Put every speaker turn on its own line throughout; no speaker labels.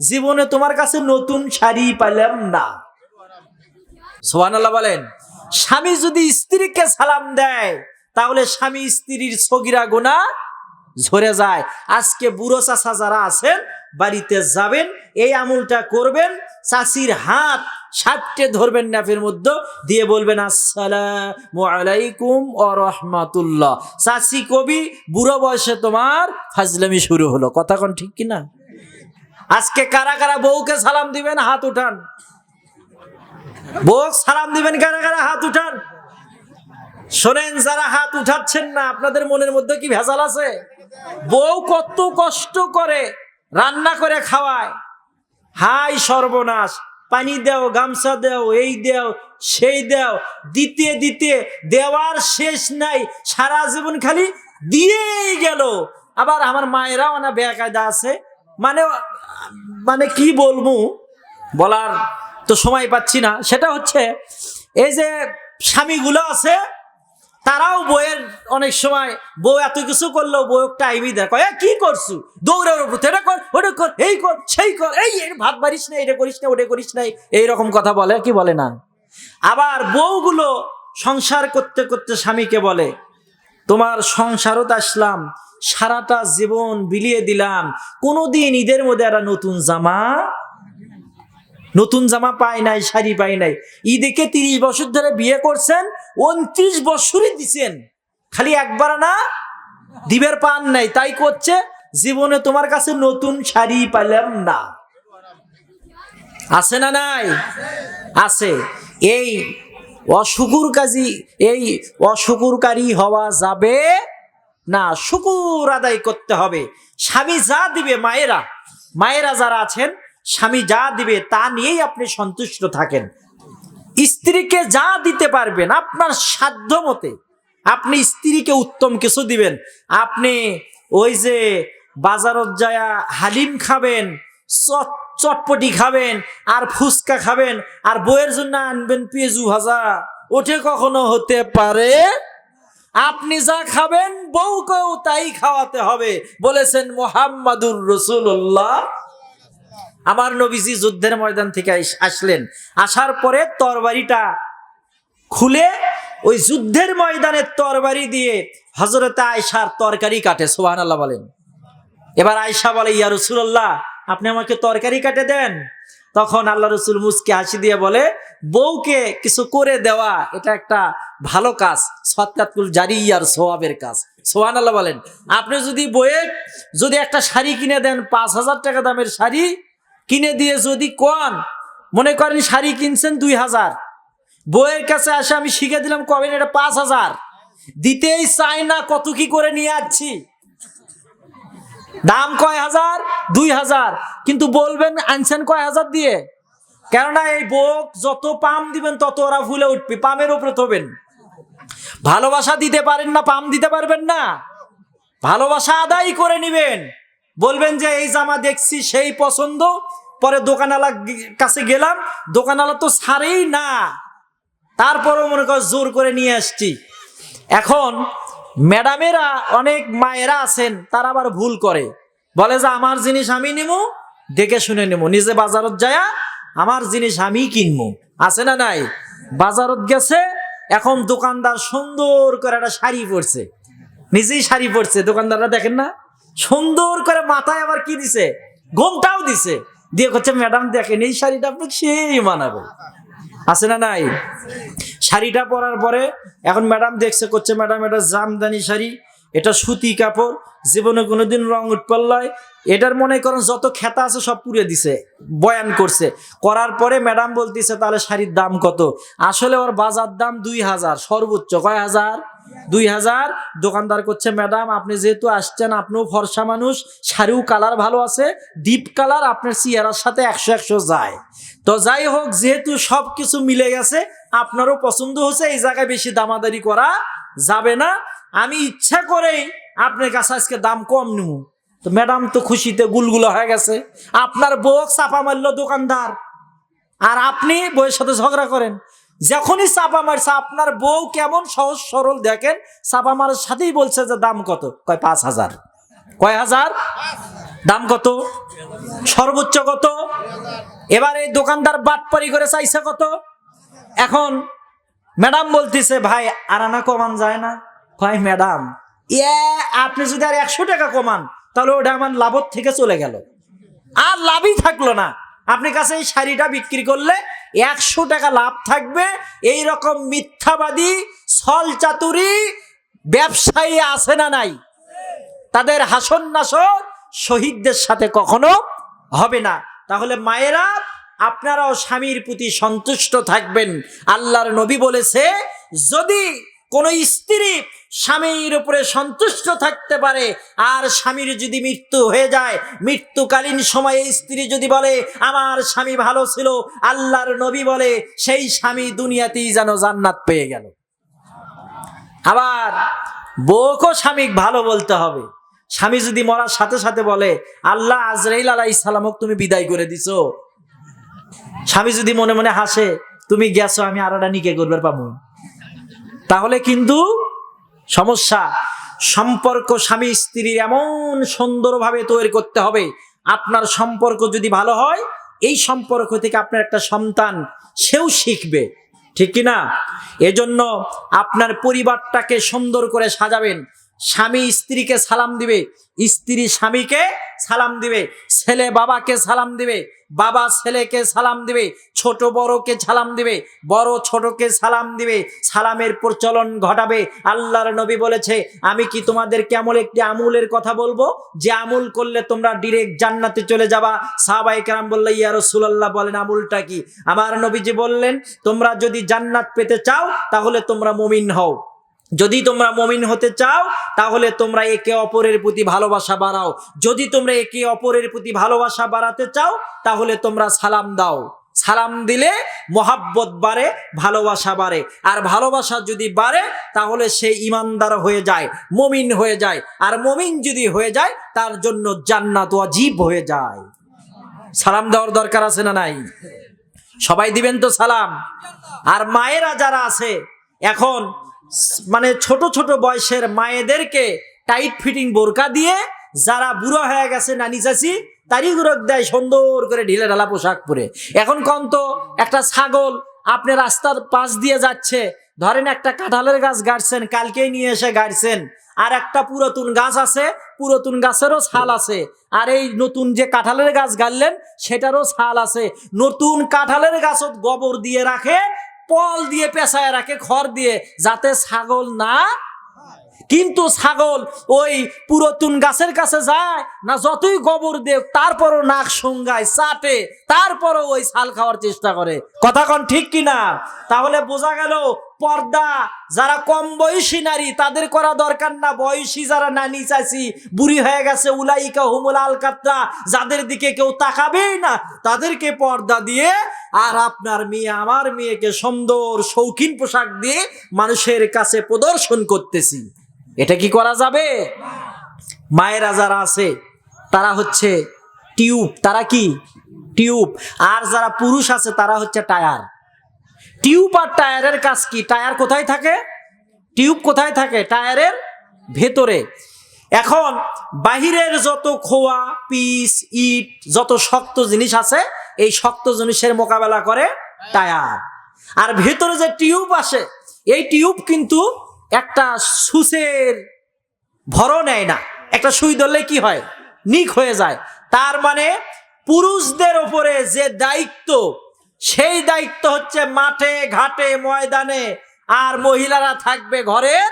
জীবনে তোমার কাছে নতুন শাড়ি পাইলাম না। সোহানাল্লাহ বলেন, স্বামী যদি স্ত্রীকে সালাম দেয়, তাহলে স্বামী স্ত্রীর সগিরা গোনা ঝরে যায়। আজকে বুড়ো চাষা যারা আছেন, বাড়িতে যাবেন, এই আমলটা করবেন চাষির হাত সাতটে ধরবেন নাফের মধ্যে, দিয়ে বলবেন, আসসালামু আলাইকুম ও রহমাতুল্লাহ। চাষি কবি, বুড়ো বয়সে তোমার ফাজলামি শুরু হলো। কথা কোন ঠিক কিনা? আজকে কারা কারা বউকে সালাম দিবেন, হাত উঠান। বউ সালাম দিবেন, কারা কারা হাত উঠান। শোনেন, যারা হাত উঠাচ্ছেন না, আপনাদের মনের মধ্যে কি ভেজাল আছে? বউ কত কষ্ট করে রান্না করে খাওয়ায়। হাই সর্বনাশ, পানি দাও, গামছা দাও, এই দাও, সেই দাও, দিতে দিতে দেওয়ার শেষ নাই, সারা জীবন খালি দিয়েই গেল। আবার আমার মায়েরাও না বেকায়দা আছে মানে মানে কি বলব? বলার তো সময় পাচ্ছি না। সেটা হচ্ছে এই যে স্বামীগুলো আছে তারাও বইয়ের অনেক সময় বউ এত কিছু করলেও বউ টাইমই কয় "এ, কি করছু? দৌড়ের উপর এটা কর ওটা কর এই কর সেই কর এই ভাত বাড়িস না এটা করিস না ওটা করিস না। এইরকম কথা বলে কি বলে না? আবার বউগুলো সংসার করতে করতে স্বামীকে বলে তোমার সংসারত আসলাম সারাটা জীবন বিলিয়ে দিলাম। কোনোদিন ঈদের মধ্যে একটা নতুন জামা নতুন জামা পাই নাই, শাড়ি পাই নাই। ঈদেকে তিরিশ বছর ধরে বিয়ে করছেন, উনত্রিশ বছরই দিছেন। খালি একবার না, দিবের পান নাই, তাই করছে, জীবনে তোমার কাছে নতুন শাড়ি পাইলাম না। আছে না নাই? আছে। এই অশুকুর কাজী, এই অশুকুরকারী হওয়া যাবে না, শুকুর আদায় করতে হবে। স্বামী যা দিবে মায়েরা মায়েরা যারা আছেন, স্বামী যা দিবে তা নিয়েই আপনি সন্তুষ্ট থাকেন। স্ত্রীকে যা দিতে পারবেন আপনার সাধ্য মতে, আপনি স্ত্রীকে উত্তম কিছু দিবেন। আপনি ওই যে বাজারত যায়া হালিম খাবেন, চট- চটপটি খাবেন, আর ফুচকা খাবেন, আর বইয়ের জন্য আনবেন পেঁজু ভাজা, ওঠে কখনো হতে পারে? আপনি যা খাবেন, বউকেও তাই খাওয়াতে হবে, বলেছেন মোহাম্মদুর রসুল্লাহ আমার নবীজি যুদ্ধের ময়দান থেকে আসলেন। আসার পরে তরবারিটা খুলে ওই যুদ্ধের ময়দানের তরবারি দিয়ে হজরতে আয়সার তরকারি কাটে সোহান আল্লাহ বলেন। এবার আয়সা বলে, ইয়া রসুল্লাহ আপনি আমাকে তরকারি কাটে দেন? তখন আল্লাহ রসুল মুসকে হাসি দিয়ে বলে, বউকে কিছু করে দেওয়া, এটা একটা ভালো কাজ সৎকাতুল জারি আর সোয়াবের কাজ। সোহান আল্লাহ বলেন, আপনি যদি বইয়ে যদি একটা শাড়ি কিনে দেন, পাঁচ হাজার টাকা দামের শাড়ি কিনে দিয়ে যদি কন, মনে করেন শাড়ি কিনছেন দুই হাজার, বইয়ের কাছে আসে আমি শিখে দিলাম কবেন এটা পাঁচ হাজার। দিতেই চাই না, কত কি করে নিয়ে আসছি? দাম কয় হাজার? দুই হাজার। কিন্তু বলবেন, আনছেন কয় হাজার দিয়ে? কেননা এই বোক যত পাম দিবেন, তত ওরা ভুলে উঠবে, পামের উপরে থবেন। ভালোবাসা দিতে পারেন না, পাম দিতে পারবেন না। ভালোবাসা আদায় করে নিবেন। বলবেন যে, এই জামা দেখছি সেই পছন্দ। পরে দোকানওয়ালা কাছে গেলাম, দোকানওয়ালা তো ছাড়েই না। তারপরও মনে কর জোর করে নিয়ে আসছি। এখন ম্যাডামেরা অনেক মায়েরা আছেন, তারা আবার ভুল করে। বলে যে, আমার জিনিস আমি নিমু, দেখে শুনে নেব নিজে বাজারত যায়া আমার জিনিস আমি কিনবো আছে না নাই? বাজারত গেছে এখন দোকানদার সুন্দর করে একটা শাড়ি পরছে। নিজেই শাড়ি পরছে, দোকানদাররা দেখেন না? সুন্দর করে মাথায় আবার কি দিছে? ঘোমটাও দিছে। দিয়ে করছে ম্যাডাম, দেখেন এই শাড়িটা আপনি সেই মানাবে আছে না নাই? শাড়িটা পরার পরে এখন ম্যাডাম দেখছে করছে ম্যাডাম, এটা জামদানি শাড়ি, এটা সুতি কাপড় জীবনে কোনোদিন রং উৎপল্লয় এটার মনে করেন যত খেতা আছে সব পুড়ে দিছে, বয়ান করছে। করার পরে ম্যাডাম বলতেছে, তাহলে শাড়ির দাম কত? আসলে ওর বাজার দাম দুই হাজার, সর্বোচ্চ। কয় হাজার? দুই হাজার। দোকানদার করছে, ম্যাডাম, আপনি যেহেতু আসছেন, আপনিও ফর্সা মানুষ, শাড়িও কালার ভালো আছে, ডিপ কালার আপনার চেয়ারার সাথে একশো একশো যায়। তো যাই হোক, যেহেতু সব কিছু মিলে গেছে, আপনারও পছন্দ হচ্ছে এই জায়গায় বেশি দামাদারি করা যাবে না। আমি ইচ্ছা করেই আপনার কাছে আজকে দাম কম নিব। তো ম্যাডাম তো খুশিতে গুলগুলো হয়ে গেছে। আপনার বউ চাপা মারলো দোকানদার। আর আপনি বউয়ের সাথে ঝগড়া করেন। যখনই চাপা মারছে, আপনার বউ কেমন সহজ সরল দেখেন, চাপা মারার সাথেই বলছে যে দাম কত? কয়, পাঁচ হাজার। কয় হাজার? দাম কত? সর্বোচ্চ কত? এবার এই দোকানদার বাটপারি করে চাইছে কত? এখন ম্যাডাম বলতেছে, ভাই আর আনা কমান যায় না। কয়, ম্যাডাম আপনি যদি আর একশো টাকা কমান, তাহলে ওটা আমার লাভর থেকে চলে গেল। আর লাভই থাকল না। আপনি কাছে এই শাড়িটা বিক্রি করলে একশো টাকা লাভ থাকবে। এই রকম মিথ্যাবাদী ছল চাতুরি ব্যবসায়ী আছে না নাই? তাদের হাসন নাসর শহীদদের সাথে কখনো হবে না। তাহলে মায়েরা, আপনারাও স্বামীর প্রতি সন্তুষ্ট থাকবেন। আল্লাহর নবী বলেছে, যদি কোন স্ত্রী স্বামীর উপরে সন্তুষ্ট থাকতে পারে। আর স্বামীর যদি মৃত্যু হয়ে যায়, মৃত্যুকালীন সময়ে স্ত্রী যদি বলে, আমার স্বামী ভালো ছিল আল্লাহর নবী বলে, সেই স্বামী দুনিয়াতেই যেন জান্নাত পেয়ে গেল। আবার বউকেও স্বামী ভালো বলতে হবে। স্বামী যদি মরার সাথে সাথে বলে, আল্লাহ আজরাইল আলাই সালামক তুমি বিদায় করে দিছ। স্বামী যদি মনে মনে হাসে, তুমি গেছো, আমি আরাটা নিকে করবার পাবো তাহলে কিন্তু সমস্যা, সম্পর্ক স্বামী স্ত্রীর এমন সুন্দরভাবে তৈরি করতে হবে, আপনার সম্পর্ক যদি ভালো হয়, এই সম্পর্ক থেকে আপনার একটা সন্তান, সেও শিখবে, ঠিক কিনা? এজন্য আপনার পরিবারটাকে সুন্দর করে সাজাবেন স্বামী স্ত্রীকে সালাম দিবে, স্ত্রী স্বামীকে সালাম দিবে, ছেলে বাবাকে সালাম দিবে, বাবা ছেলেকে সালাম দিবে, ছোট বড়কে সালাম দিবে, বড় ছোটকে সালাম দিবে, সালামের প্রচলন ঘটাবে। আল্লাহর নবী বলেছে, আমি কি তোমাদের কেমন একটি আমুলের কথা বলব? যে আমুল করলে তোমরা ডিরেক্ট জান্নাতে চলে যাবা। সাহাবাই কেরাম বললে, ইয়া রাসূলুল্লাহ বলেন, আমুলটা কি? আমার নবীজি বললেন, তোমরা যদি জান্নাত পেতে চাও, তাহলে তোমরা মুমিন হও। যদি তোমরা মমিন হতে চাও, তাহলে তোমরা একে অপরের প্রতি ভালোবাসা বাড়াও। যদি তোমরা একে অপরের প্রতি ভালোবাসা বাড়াতে চাও, তাহলে তোমরা সালাম দাও। সালাম দিলে মোহাব্বত বাড়ে, ভালোবাসা বাড়ে। আর ভালোবাসা যদি বাড়ে, তাহলে সে ইমানদার হয়ে যায়, মমিন হয়ে যায়। আর মমিন যদি হয়ে যায়, তার জন্য জান্নাত ওয়াজিব হয়ে যায়। সালাম দেওয়ার দরকার আছে না নাই? সবাই দিবেন তো সালাম? আর মায়েরা যারা আছে, এখন মানে ছোট ছোট বয়সের মায়েদেরকে টাইট ফিটিং বোরকা দিয়ে যারা বুড়ো হয়ে গেছে নানি চাষি তারই গুরক দেয় সুন্দর করে ঢিলে ঢালা পোশাক পরে। এখন কন তো একটা ছাগল আপনি রাস্তার পাশ দিয়ে যাচ্ছে, ধরেন একটা কাঁঠালের গাছ গাড়ছেন, কালকেই নিয়ে এসে গাড়ছেন, আর একটা পুরাতন গাছ আছে, পুরাতন গাছেরও ছাল আছে, আর এই নতুন যে কাঁঠালের গাছ গাড়লেন, সেটারও ছাল আছে। নতুন কাঁঠালের গাছত গোবর দিয়ে রাখে পল দিয়ে পেশায় রাখে খড় দিয়ে, যাতে ছাগল না কিন্তু ছাগল ওই পুরাতন গাছের কাছে যায়, না যতই গোবর দেব তারপরও নাক সঙ্গায় চাটে তারপরও ওই ছাল খাওয়ার চেষ্টা করে। কথা কন ঠিক কিনা? তাহলে বোঝা গেল পর্দা, যারা কম বয়সী নারী, তাদের করা দরকার না। বয়সী যারা নানি চাইছি বুড়ি হয়ে গেছে, উলাইকা হুমুল আলকাত্রা যাদের দিকে কেউ তাকাবেই না, তাদেরকে পর্দা দিয়ে আর আপনার মেয়ে, আমার মেয়েকে সুন্দর, শৌখিন পোশাক দিয়ে মানুষের কাছে প্রদর্শন করতেছি। এটা কি করা যাবে? মায়েরা যারা আছে, তারা হচ্ছে টিউব। তারা কি? টিউব। আর যারা পুরুষ আছে, তারা হচ্ছে টায়ার। টিউব আর টায়ারের কাজ কি? টায়ার কোথায় থাকে? টিউব কোথায় থাকে? টায়ারের ভেতরে। এখন বাহিরের যত খোয়া, পিস, ইট, যত শক্ত জিনিস আছে, এই শক্ত জিনিসের মোকাবেলা করে টায়ার। আর ভেতরে যে টিউব আসে, এই টিউব কিন্তু একটা সুসের ভরও নেয় না। একটা সুই ধরলে কি হয়? নিক হয়ে যায়। তার মানে পুরুষদের ওপরে যে দায়িত্ব সেই দায়িত্ব হচ্ছে মাঠে, ঘাটে, ময়দানে। আর মহিলারা থাকবে ঘরের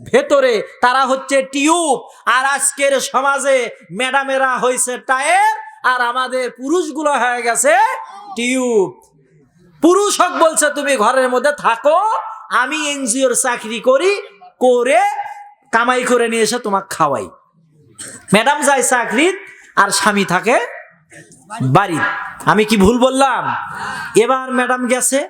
ভেতরে। তারা হচ্ছে টিউব। আর আজকের সমাজে ম্যাডামেরা হয়েছে টায়ার, আর আমাদের পুরুষগুলো হয়ে গেছে টিউব। পুরুষ হোক বলছে, তুমি ঘরের মধ্যে থাকো, আমি এনজিওর চাকরি করি, করে কামাই করে নিয়ে এসে তোমাকে খাওয়াই। ম্যাডাম যায় চাকরি আর স্বামী থাকে বাড়ি। আমি কি ভুল বললাম? এবার ম্যাডাম গেছে,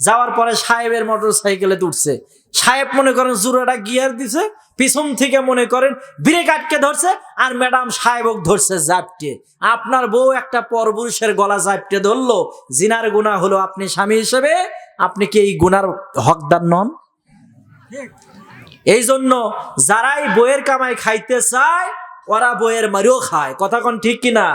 যাওয়ার পরে সাহেবের মোটর সাইকেলে উঠছে। সাহেব মনে করেন জুড়োটা গিয়ার দিছে, পিছন থেকে মনে করেন ব্রেক আটকে ধরছে, আর ম্যাডাম সাহেবক ধরছে জাপটে। আপনার বউ একটা পরপুরুষের গলা জাপটে ধরলো, জিনার গুণা হলো আপনি স্বামী হিসেবে, আপনি কি এই গুনার হকদার নন? এই জন্য যারাই বইয়ের কামাই খাইতে চায়, ওরা বইয়ের মারিও খায়। কথা কোন ঠিক কিনা?